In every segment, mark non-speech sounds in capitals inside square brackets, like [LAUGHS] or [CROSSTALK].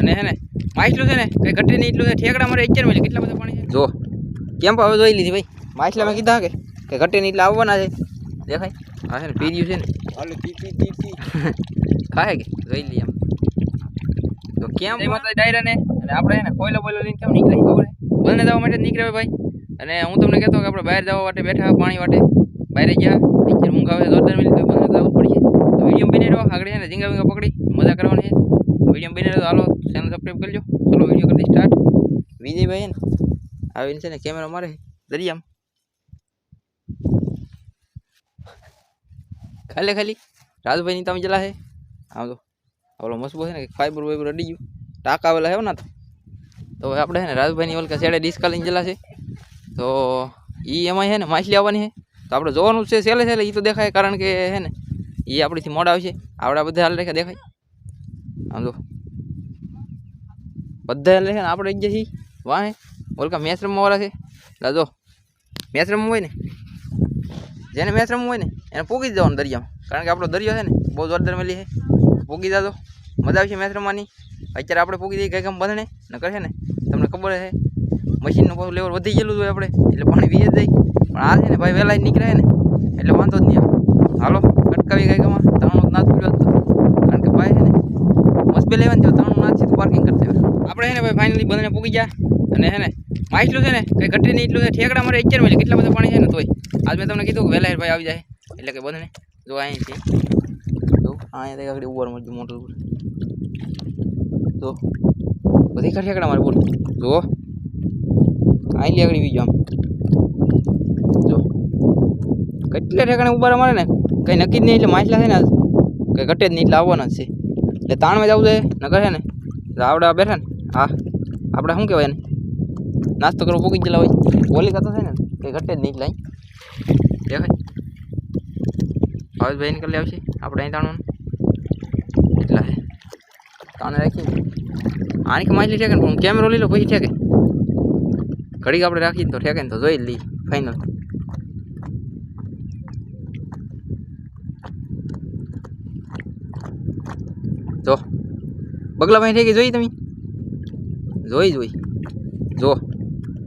અને હે ને માછલું છે ને કંઈ ઘટી નહીં એટલું છે. ઠેકડા મારે અત્યારે મળે કેટલા બધા પાણી છે? જો કેમ હવે જોઈ લીધી ભાઈ? માછલા મેં કીધા કે કે ઘટી નહીં એટલે આવવાના છે. દેખાય? હા છે ને પીર્યું છે ને. હાલો તીતી તીતી [LAUGHS] ખાય કે? જોઈ લઈએ આમ તો કેમ એમાં તો ડાયરા ને. અને આપણે એને કોયલો બોયલો લઈને કેમ નીકળે ખબર બંને જવા માટે નીકળે ભાઈ. અને હું તમને કહેતો કે આપણે બહાર જવા માટે બેઠા પાણી માટે. બહાર ગયા અત્યારે ઊંઘ આવે જોરદાર મિલી તો બંને જવું પડશે. તો વીડિયો બની રહ્યો આગળ છે ને ઝીંગા વિંગા પકડી મજા કરવાની છે વીડિયો બની તો હાલો ચેનલ સબસ્ક્રાઈબ કરજો. ચલો વીડિયો કરી સ્ટાર્ટ વિજયભાઈ ને, આવીને છે ને કેમેરા મારે દરિયામાં. ખાલી ખાલી. રાજભાઈની તમે જલા છે. આમ તો ઓલો મજબૂત છે ને ફાઈબર વાઈબર અડી ગયું. ટાંકા આવેલા હે ના તો. તો આપણે છે ને રાજભાઈની ઓલકા સેડે ડિસ્કા લઈને જલા છે. તો એ એમાં છે ને માછલી આવવાની છે. તો આપણે જોવાનું છે સેલે સેલે એ તો દેખાય કારણ કે છે ને એ આપણીથી મોડા આવશે. આપણા બધા હાલ રેખા દેખાય. આમ જો બધા લઈ છે ને આપણે જઈએ છીએ. વાહે ઓલકા મેચ રમવા વાળા છે. એટલે જો. રમવું હોય ને. જેને મેચ રમવું હોય ને, એને પૂગી જવાનું દરિયામાં. કારણ કે આપણો દરિયો છે ને, બહુ જોરદાર મેલી છે. પૂગી જાજો. મજા આવશે મેચ રમવાની. અત્યારે આપણે પૂગી દઈએ કંઈક કામ બંધણે ન કરશે ને, તમને ખબર છે મશીનનું પાછું લેવલ વધી ગયેલું હોય આપણે. એટલે પાણી વીએ જ જાય પણ આ છે ને, ભાઈ વહેલા નીકળે ને, એટલે વાંધો જ નહીં આવે. હાલો અટકાવી કંઈ કામ ત્રણ નાથ પીડ્યો કારણ કે ભાઈ છે ને મસ્ત બે લેવાનું ત્રણ ના છે તો પાર્કિંગ કરતા આપણે છે ને ભાઈ ફાઇનલી બંને પૂગી ગયા અને છે ને માછલું છે ને કંઈ ઘટી નહીં એટલું છે, ઠેકડા મારે અત્યારે મળે કેટલા બધા પાણી છે ને તોય. આજ મેં તમને કીધું કે વહેલા ભાઈ આવી જાય, એટલે કે બંને. જો અહીં છે તો અહીંયા આગળ ઉપર મળજો મોટર ઉપર. તો બધી ઠેકડા મારે, બોલ. જો અહીં આગળ બીજું આમ. જો, કેટલા ઠેકાણે ઊભા મારે ને? કંઈ નક્કી જ નહીં, એટલે માછલા છે ને કંઈ ઘટે જ નહીં, એટલે આવવાના જ છે. એટલે તાણમાં જવું છે ન કહે ને? તો આવડા બેઠા ને? હા. આપણે શું કહેવાય ને નાસ્તો કરવો પૂકી ગયેલા હોય. ઓલી કરતો છે ને? કંઈ ઘટે જ નહીં એટલે અહીં. દેખાય. ભાવેશભાઈ નીકળી આવશે. આપણે અહીં તાણવાનું. એટલા છે. તાણે રાખીએ. આની કે માછલી ઠેકે ને પણ કેમેરો લઈ લો પછી ઠેકે. ઘડીક આપણે રાખીએ તો ઠેકે ને તો જોઈ જ લઈએ. ફાઇનલ જો. બગલાભાઈ ઠેકી જોઈ તમે? જોઈ જોઈ. જો.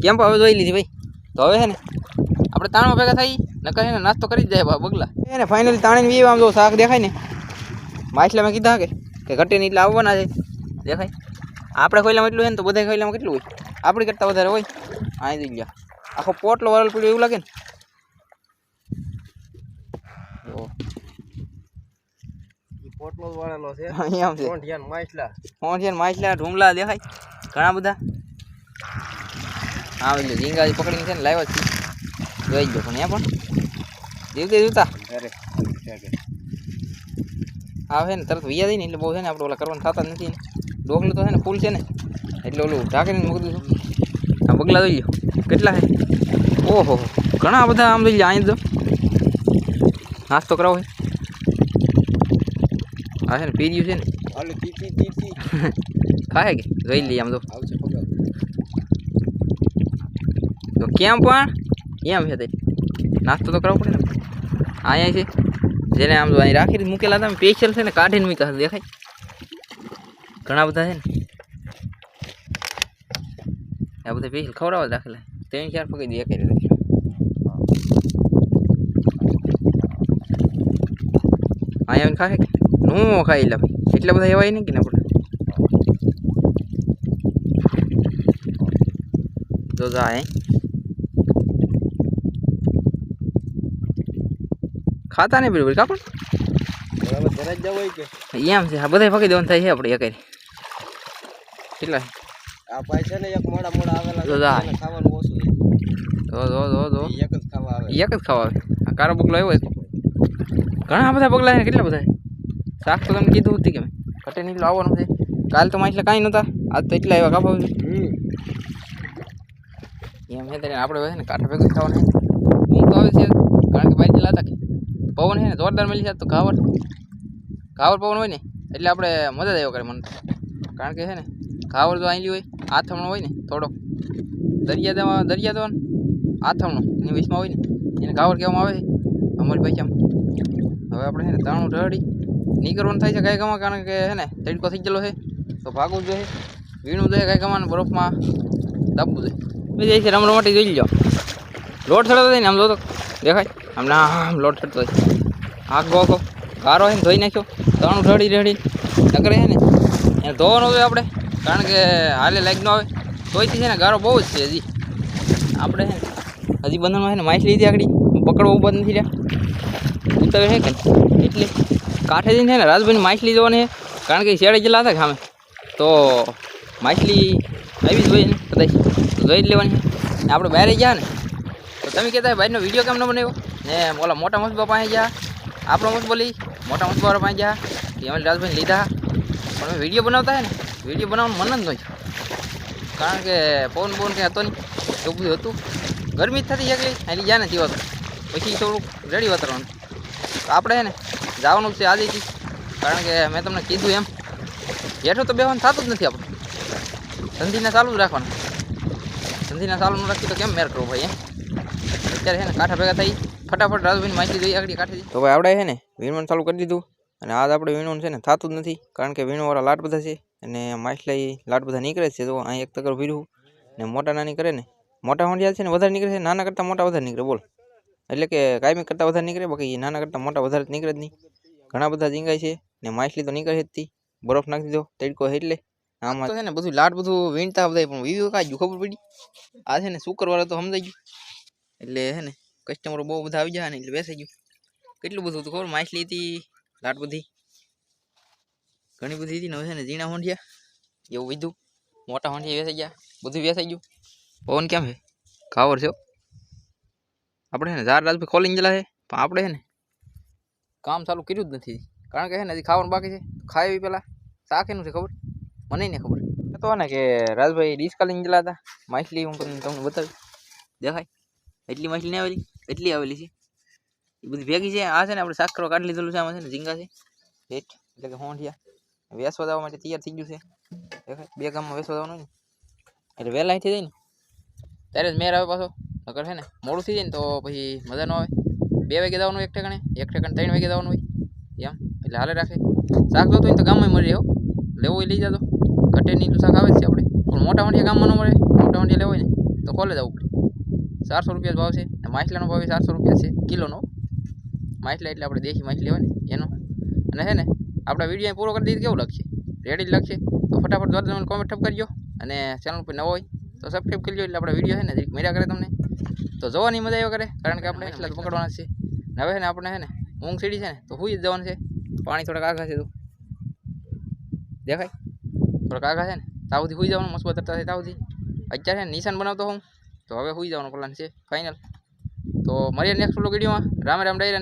કેમ પણ હવે જોઈ લીધી ભાઈ? તો હવે છે ને, આપણે તાણમાં ભેગા થઈ ન કહે ને નાસ્તો કરી જ જાય બગલા. એને ફાઇનલી તાણીને વી આમ જો શાક દેખાય ને. માછલા મેં કીધા કે કે ઘટે નહીં એટલે આવવાના છે. દેખાય? આપણે ખોઈલામાં એટલું છે ને તો બધા ખોઈલામાં કેટલું હોય? આપણી કરતાં વધારે હોય. આ જઈ ગયા. આખો પોટલો વાળો પડ્યો એવું લાગે ને જો ઈ પોટલો જ વાળેલો છે. આમ છે. કોંઢિયાન માછલા. દેખાય. ઘણા બધા. હા એટલે ઝીંગા પકડીને છે ને લાવ્યા છે. જોઈ જ પણ એ પણ. જીવતે જીવતા. અરે આવે ને તરત વૈયા ને એટલે બહુ છે ને આપણે ઓલા કરવાનું થતા નથી ડોકલું તો છે ને ફૂલ છે ને. એટલે ઓલું ઢાંકીને મૂકી દીધું આ બગલા જોઈ લો. કેટલા છે? ઓહો ઘણા બધા આમ જોઈ લે અહીં તો નાસ્તો કરાવો છે. આ છે ને પીર્યું છે ને હાલો તીતી તીતી ખાય કે જોઈ લઈએ આમ તો આવશે પગાર તો કેમ પણ કેમ છે તે નાસ્તો તો કરવો પડે ને અહીંયા છે જેને આમ જો અહીં રાખીને મૂકેલા હતા સ્પેશિયલ છે ને કાઢીને મૂક્યા છે દેખાય ઘણા બધા છે ને આ બધા સ્પેશિયલ ખવડાવવા જ રાખેલા ત્રણ ચાર પકડી દે કરી રાખી અહીંયા આવીને ખાય કે નું ખાઈ લે ભાઈ એટલા બધા એવાય નહીં કે ને આપણે તો જાય ખાતા નહીં બરાબર કાપડ? બરાબર ઘરે જવું હોય કે? એમ છે આ બધા ફકી દેવાનું થાય છે આપણે એકાઈ કેટલા? આ છે ને એક મોડા મોડા આવેલા ખાવાનું ઓછું જો જો જો જો. એક જ ખાવા આવે. એક જ ખાવા આવે. આ કારો બગલો આવ્યો એક ઘણા બધા પગલા છે કેટલા બધા? શાક તો તમે કીધું હતી કે કટે નીકળો આવવાનું છે. કાલ તો માછલા કાંઈ નહોતા. આજ તો એટલા એવા કાપા છે એમ હે તને આપણે છે ને કાંઠા ભેગું ખાવાનું છે. ઊંઘ તો આવે છે કારણ કે બાઈક જેલા હતા કે. પવન છે ને જોરદાર મળી જાય તો ઘાવર ઘાવર પવન હોય ને એટલે આપણે મજા જ આવ્યો કરે મને. કારણ કે છે ને ઘાવર જો આવેલી હોય આથમણો હોય ને થોડોક દરિયા દેવા દરિયા તો આથમણો. એની વીસમાં હોય ને એને ઘાવર કહેવામાં આવે છે. અમારી ભાઈ આમ હવે આપણે છે ને તાણું ઢળી નીકળવાનું થાય છે કાંઈ ગામમાં કારણ કે હે ને, તડકો થઈ ગયેલો છે, તો ભાગવું જોઈએ. વીણું જોઈએ કાંઈ કમાને બરફમાં દાબવું જોઈએ. જાય છે રમરો માટે જોઈ લો લોટ ચડતો થાય ને, આમ જો તો દેખાય. આમ ના, આમ લોટ ચડતો થાય આગ આખો ગારો હોય ને, ધોઈ નાખ્યો. તણું રડી રડી નકરે છે ને, એને ધોવાનો જોઈએ આપણે, કારણ કે હાલે લાઈક ન આવે. તોયથી છે ને, ગારો બહુ જ છે હજી. આપણે છે ને, હજી બંધનમાં છે ને, માછલી લીધી આગળ. પકડવા ઊભા નથી રહ્યા. ઉતાવે છે કે નહીં? એટલે કાંઠે જઈને છે ને રાજભાઈની માછલી જોવાની કારણ કે શેડે ગયેલા હતા સામે તો માછલી આવી જ ને કદાચ. જોઈ જ લેવાની ને આપણે બહાર ગયા ને, તો તમે કહેતા ભાઈનો વીડિયો કેમ ન બનાવ્યો? ને ઓલા મોટા મસબા પાસે ગયા. આપણો મસબો બોલી મોટા મસબા પાસે ગયા. એમાં રાજભાઈ લીધા. પણ વીડિયો બનાવતા હે ને વીડિયો બનાવવાનું મન જ નહીં કારણ કે પવન પવન કંઈ હતો નહીં. એવું બધું હતું. ગરમી જ થતી એકલી. એની જ્યાં નથી હોતું પછી થોડુંક રેડી વાતાવરણ. આપણે છે ને જવાનું છે જ કારણ કે મેં તમને કીધું એમ હેઠું તો બેવાનું થતું જ નથી આપણે. ધંધીને ચાલુ જ રાખવાનું. ધંધીને ચાલુ ન રાખી તો કેમ મેર કરવું ભાઈ, એમ? અત્યારે છે ને કાંઠા ભેગા થઈ, ફટાફટ રાજભાઈની માહિતી દઈ આગળ કાંઠે તો ભાઈ આપણે છે ને વીણવાનું ચાલુ કરી દીધું. અને આજ આપણે વીણવાનું છે ને થતું જ નથી, કારણ કે વીણવાળા લાટ બધા છે. અને માછલા ઈ લાટ બધા નીકળે છે. તો અહીં એક તકર વીરવું ને મોટા નાની કરે ને, મોટા હોંડિયા છે ને વધારે નીકળે છે, નાના કરતાં મોટા વધારે નીકળે, બોલ. એટલે કે કાયમી કરતાં વધારે નીકળે બાકી નાના કરતાં મોટા વધારે નીકળે જ નહીં. ઘણા બધા ઝીંગાય છે ને માછલી તો નીકળે જ હતી બરફ નાખી દીધો તડકો એટલે. આમાં તો છે ને બધું લાટ બધું વીણતા બધા પણ વીવ્યું કાંઈ ખબર પડી. આ છે ને શુક્રવારે તો સમજાઈ ગયું. એટલે છે ને કસ્ટમરો બહુ બધા આવી ગયા ને એટલે બેસાઈ ગયું. કેટલું બધું હતું ખબર? માછલી હતી લાટ બધી. ઘણી બધી હતી ને છે ને ઝીણા હોંઠિયા એવું વીધું મોટા હોંઠિયા વેસાઈ ગયા બધું વેસાઈ ગયું. પવન કેમ છે? ખાવર છે. આપણે છે ને ઝાડ રાજભાઈ ખોલીને ગયેલા છે. પણ આપણે છે ને કામ ચાલુ કર્યું જ નથી. કારણ કે છે ને હજી ખાવાનું બાકી છે. ખાય એવી પહેલાં શાક એનું છે ખબર? મને નહીં ખબર. તો ને કે રાજભાઈ ડિસ્કા લઈને ગયેલા હતા. માછલી હું તમને તમને બતાવી દેખાય? એટલી માછલી નહીં આવેલી? એટલી આવેલી છે. એ બધી ભેગી છે. આ છે ને આપણે શાક કરવા કાઢી લીધેલું છે. આમાં છે ને ઝીંગા છે. હેઠ એટલે કે હોંઠિયા. વેસવા જવા માટે તૈયાર થઈ ગયું છે. દેખાય? બે ગામમાં વેસવા જવાનું હોય ને. એટલે વહેલા અહીંથી જાય ને ત્યારે જ મેર આવે પાછો. નકર છે ને, મોડું થઈ જાય ને તો પછી મજા ન આવે. બે વાગે જવાનું એક ઠેકાણે એક ઠેકાણે ત્રણ વાગે જવાનું હોય, એમ. એટલે હાલે રાખે. શાક જોતું તો ગામમાં મળી હો. લેવું લઈ જાતો ઘટેની તો શાક આવે છે આપણે. પણ મોટા મોટી ગામમાં ન મળે. મોટા મોટી લેવાય ને, તો કોલે જવું પડે. ચારસો રૂપિયા ભાવ છે. ને માછલાનો ભાવ ચારસો રૂપિયા છે, કિલોનો. માછલા એટલે આપણે દેશી માછલી હોય ને, એનો. અને છે ને, આપણા વીડિયો પૂરો કરી દઈએ કેવું લખશે રેડી જ લખશે તો ફટાફટ જોરદાર કોમેન્ટ ઠપ કરજો. અને ચેનલ પર નવો હોય તો સબસ્ક્રાઈબ કરી લો એટલે આપણા વીડિયો છે ને જરીક મળ્યા કરે તમને. તો જોવાની મજા આવ્યો કરે કારણ કે આપણે એટલા પકડવાના છે ને હવે છે ને આપણે છે ને ઊંઘ સીડી છે ને તો હુઈ જ જવાનું છે. પાણી થોડાક આઘા છે તો. દેખાય? થોડાક આઘા છે ને તાવથી હુઈ જવાનું મસ્ત તરતા છે તાવથી. અત્યારે નિશાન બનાવતો હું તો હવે હુઈ જવાનો પ્લાન છે ફાઇનલ તો મળીએ નેક્સ્ટ વિડીયોમાં રામ રામ ડાયરા